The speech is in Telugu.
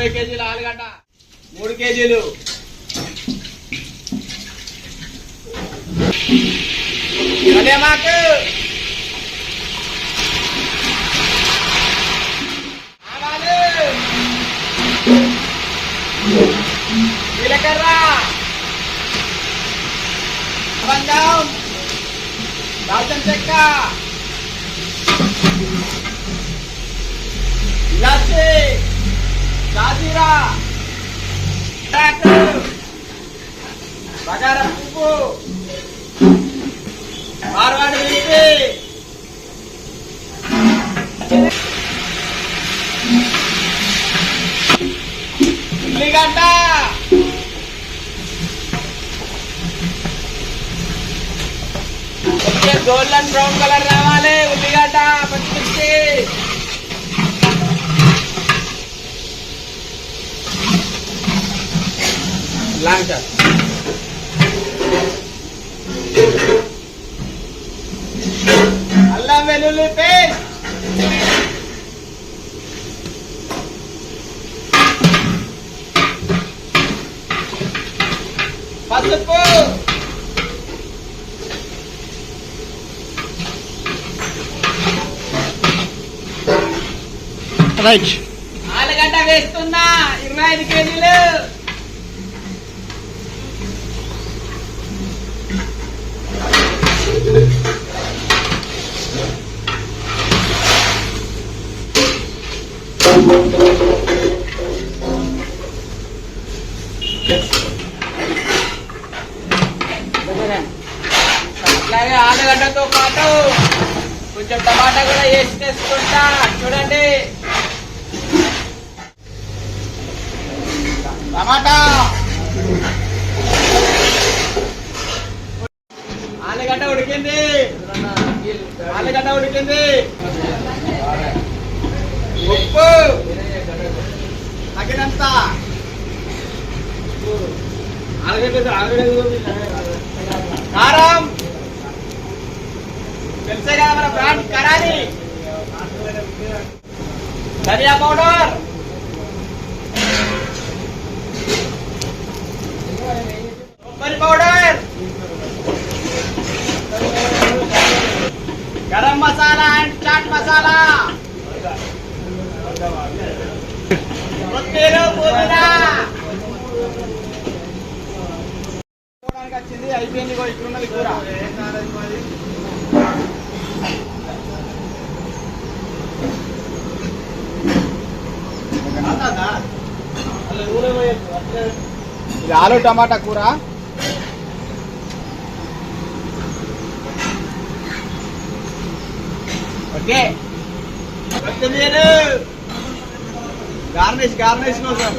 ఇరవై కేజీల ఆలుగడ్డ. మూడు కేజీలు. కళ్యామాకు ఆవాలు. జీలకర్ర. లవంగం దాల్చిన చెక్క. షాజీరా బగారా పువ్వు. మార్వాడి మిర్చి ఉల్లిగడ్డ. గోల్డెన్ బ్రౌన్ కలర్ రావాలి. ఉల్లిగడ్డ పచ్చిమిర్చి. లాంగ్ అల్లం వెల్లుల్లి పేస్ట్ పసుపు రైట్ ఆలుగడ్డ వేస్తున్నా ఇరవై ఐదు కేజీలు. అట్లాగే ఆలుగడ్డతో పాటు కొంచెం టమాటా కూడా వేసి తెచ్చుకుంటా చూడండి. టమాటా. ఆలుగడ్డ ఉడికింది. ఆలుగడ్డ ఉడికింది. ఉప్పు తగినంత. కారం. తెలుసే కదా మన బ్రాండ్ కరాని ధనియా పౌడర్. కొబ్బరి పౌడర్. గరం మసాలా అండ్ చాట్ మసాలా. వచ్చింది అయిపోయింది ఇగో కూర ఇది ఆలు టమాటా కూర. ఓకే. కొత్తిమీర. గార్నిష్ గార్నిష్ కోసం.